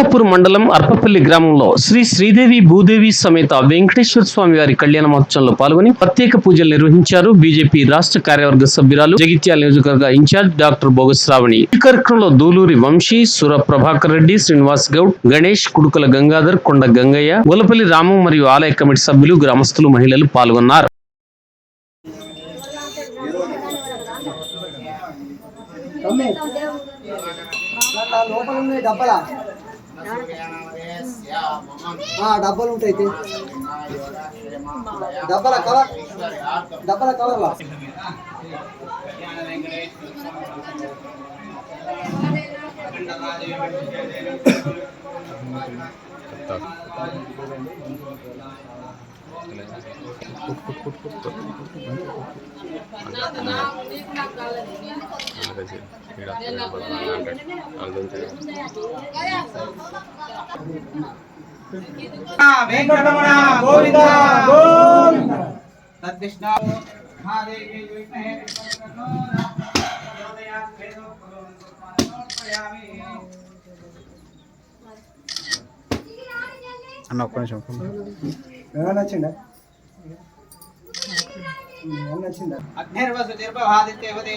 లింగాపూర్ మండలం అర్పపల్లి గ్రామంలో శ్రీ శ్రీదేవి భూదేవి సమేత వెంకటేశ్వర స్వామి వారి కళ్యాణ మహోత్సవంలో పాల్గొని ప్రత్యేక పూజలు నిర్వహించారు బీజేపీ రాష్ట్ర కార్యవర్గ సభ్యురాలు జగిత్యాల నియోజకవర్గ ఇన్ఛార్జ్ డాక్టర్ బోగస్ రావణి ఈ కార్యక్రమంలో దూలూరి వంశీ సుర ప్రభాకర్ రెడ్డి శ్రీనివాస్ గౌడ్ గణేష్ కుడుకుల గంగాధర్ కొండ గంగయ్య గొలపల్లి రాము మరియు ఆలయ కమిటీ సభ్యులు గ్రామస్తులు మహిళలు పాల్గొన్నారు. లోపల ఉన్నాయి డబ్బలా. డబ్బలు ఉంటాయి తీ. డబ్బల కలర్ డబ్బల కలర్లా వెంకటరమణ గోవింద గోవింద. తద్విష్ణ మహాదేవి విష్ణే అన్న ఒక్క నిమిషం. ఏమైనా నచ్చిందా ఏమైనా నచ్చిందా అగ్నిర్వసు తిర్భవాదిత్యవదే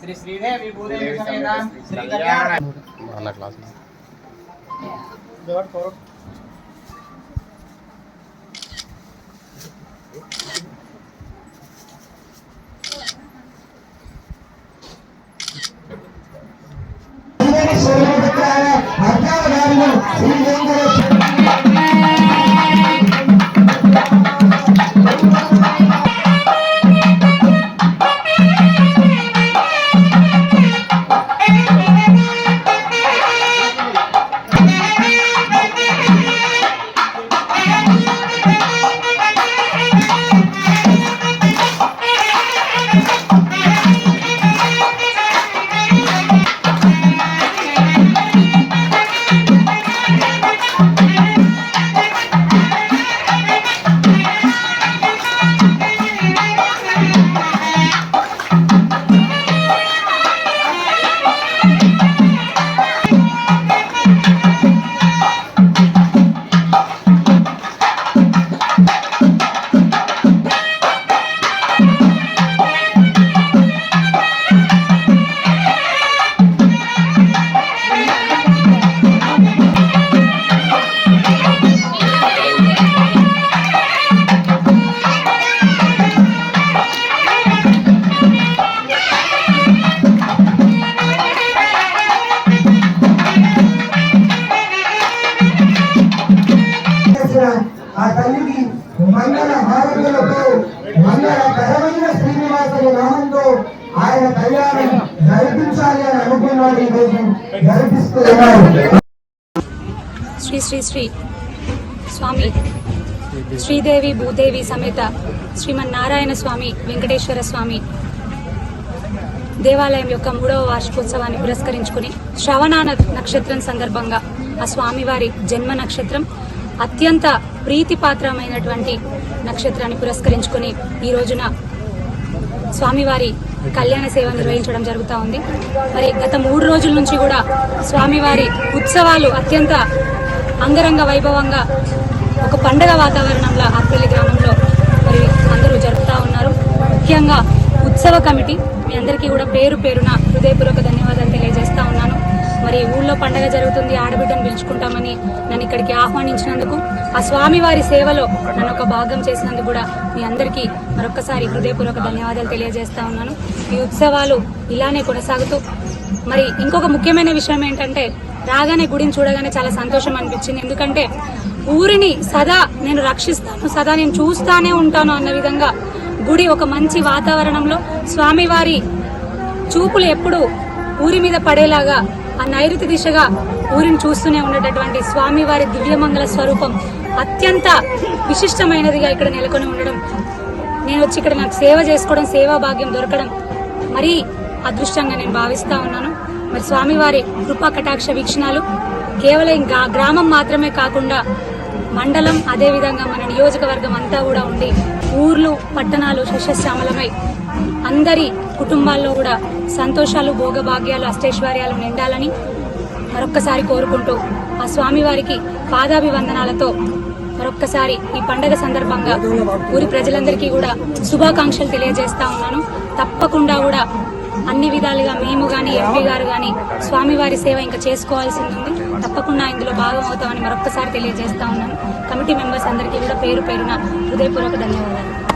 శ్రీ శ్రీదేవి భూదేవి సమేత శ్రీ కళ్యాణ అన్న క్లాస్ దేవుడు కోరు శ్రీ ఆ తల్లికి మంగళ హారతులతో మంగళకరమైన శ్రీనివాసుని నామంతో ఆయన కళ్యాణం జరిపించాలి అని అనుకున్నాడు ఈరోజు జరిపిస్తున్నారు శ్రీ శ్రీ శ్రీ స్వామి శ్రీదేవి భూదేవి సమేత శ్రీమన్నారాయణ స్వామి వెంకటేశ్వర స్వామి దేవాలయం యొక్క మూడవ వార్షికోత్సవాన్ని పురస్కరించుకుని శ్రవణ నక్షత్రం సందర్భంగా ఆ స్వామివారి జన్మ నక్షత్రం అత్యంత ప్రీతిపాత్రమైనటువంటి నక్షత్రాన్ని పురస్కరించుకుని ఈ రోజున స్వామివారి కళ్యాణ సేవ నిర్వహించడం జరుగుతూ ఉంది. మరి గత మూడు రోజుల నుంచి కూడా స్వామివారి ఉత్సవాలు అత్యంత అంగరంగ వైభవంగా ఒక పండగ వాతావరణంలో ఆర్పల్లి గ్రామంలో మరి అందరూ జరుపుతూ ఉన్నారు. ముఖ్యంగా ఉత్సవ కమిటీ మీ అందరికీ కూడా పేరు పేరున హృదయపూర్వక ధన్యవాదాలు తెలియజేస్తా మరి ఊళ్ళో పండగ జరుగుతుంది ఆడబిడ్డను పిలుచుకుంటామని నన్ను ఇక్కడికి ఆహ్వానించినందుకు ఆ స్వామివారి సేవలో నన్ను ఒక భాగం చేసినందుకు కూడా మీ అందరికీ మరొకసారి హృదయపూర్వక ధన్యవాదాలు తెలియజేస్తా ఉన్నాను. ఈ ఉత్సవాలు ఇలానే కొనసాగుతూ మరి ఇంకొక ముఖ్యమైన విషయం ఏంటంటే రాగానే గుడిని చూడగానే చాలా సంతోషం అనిపించింది. ఎందుకంటే ఊరిని సదా నేను రక్షిస్తాను సదా నేను చూస్తానే ఉంటాను అన్న విధంగా గుడి ఒక మంచి వాతావరణంలో స్వామివారి చూపులు ఎప్పుడు ఊరి మీద పడేలాగా ఆ నైరుతి దిశగా ఊరిని చూస్తూనే ఉండేటటువంటి స్వామివారి దివ్యమంగళ స్వరూపం అత్యంత విశిష్టమైనదిగా ఇక్కడ నెలకొని ఉండడం. నేను వచ్చి ఇక్కడ నాకు సేవ చేసుకోవడం సేవా భాగ్యం దొరకడం మరీ అదృష్టంగా నేను భావిస్తా ఉన్నాను. మరి స్వామివారి కృపా కటాక్ష వీక్షణాలు కేవలం గ్రామం మాత్రమే కాకుండా మండలం అదేవిధంగా మన నియోజకవర్గం అంతా కూడా ఉండి ఊర్లు పట్టణాలు శస్యశ్యామలమై అందరి కుటుంబాల్లో కూడా సంతోషాలు భోగభాగ్యాలు అష్టైశ్వర్యాలు నిండాలని మరొక్కసారి కోరుకుంటూ ఆ స్వామివారికి పాదాభివందనాలతో మరొక్కసారి ఈ పండగ సందర్భంగా ఊరి ప్రజలందరికీ కూడా శుభాకాంక్షలు తెలియజేస్తా ఉన్నాను. తప్పకుండా కూడా అన్ని విధాలుగా మేము కానీ ఎంపీ గారు కానీ స్వామివారి సేవ ఇంకా చేసుకోవాల్సి ఉంది. తప్పకుండా ఇందులో భాగం అవుతామని మరొక్కసారి తెలియజేస్తా ఉన్నాను కమిటీ మెంబర్స్ అందరికీ కూడా పేరు పేరున హృదయపూర్వక ధన్యవాదాలు.